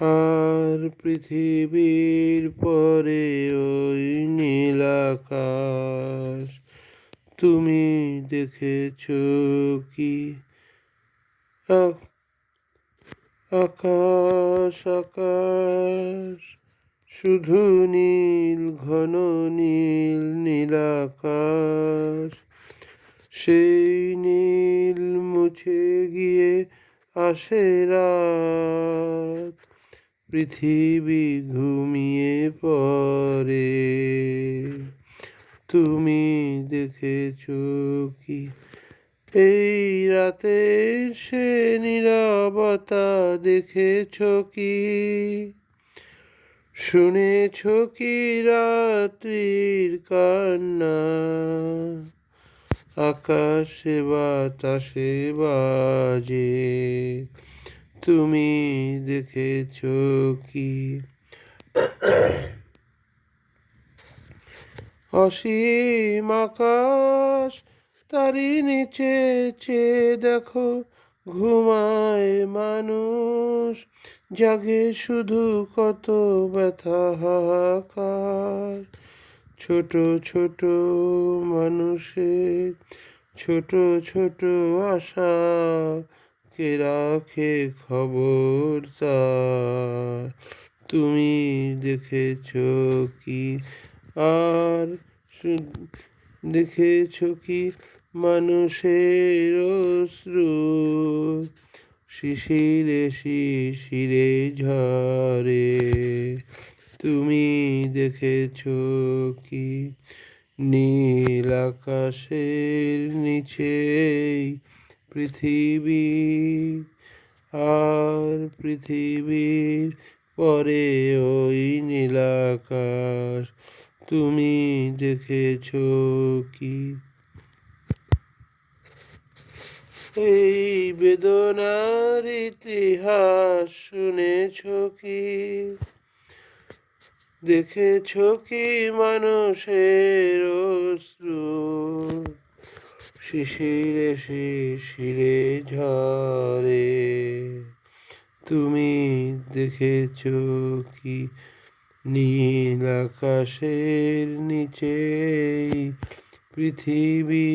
আর পৃথিবীর পরে ওই নীল আকাশ। তুমি দেখেছ কি? আকাশ আকাশ, শুধু নীল, ঘন নীল নীল আকাশ। সেই নীল মুছে গিয়ে আসে রাত। পৃথিবী ঘুমিয়ে পড়ে। তুমি দেখেছ কি? এই রাতের সে নিরবতা দেখেছ কি? শুনেছ কি রাত্রির কান্না? আকাশে বাতাসে বাজে। তুমি দেখেছ কি? অসীম আকাশ তারি নিচে চেয়ে দেখো ঘুমায় মানুষ, জাগে শুধু কত ব্যথা হাহাকার। ছোট ছোট মানুষের ছোট ছোট আশা কে রাখে খবর তার তুমি দেখেছ কি আর দেখেছ কি মানুষের অশ্রু? শিশিরে শিশিরে ঝরে। তুমি দেখেছ কি নীল আকাশের নিচে পৃথিবী আর পৃথিবীর পরে ওই নীল আকাশ। তুমি দেখেছ কি? এই বেদনার ইতিহাস শুনেছ কি? দেখেছ কি মানুষের অশ্রু? শিশিরে শিশিরে ঝরে। তুমি দেখেছ কি নীল আকাশের নিচে পৃথিবী?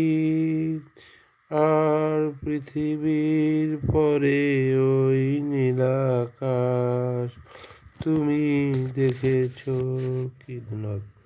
আর পৃথিবীর পরে ওই নীল আকাশ তুমি দেখেছ কি ধন্যবাদ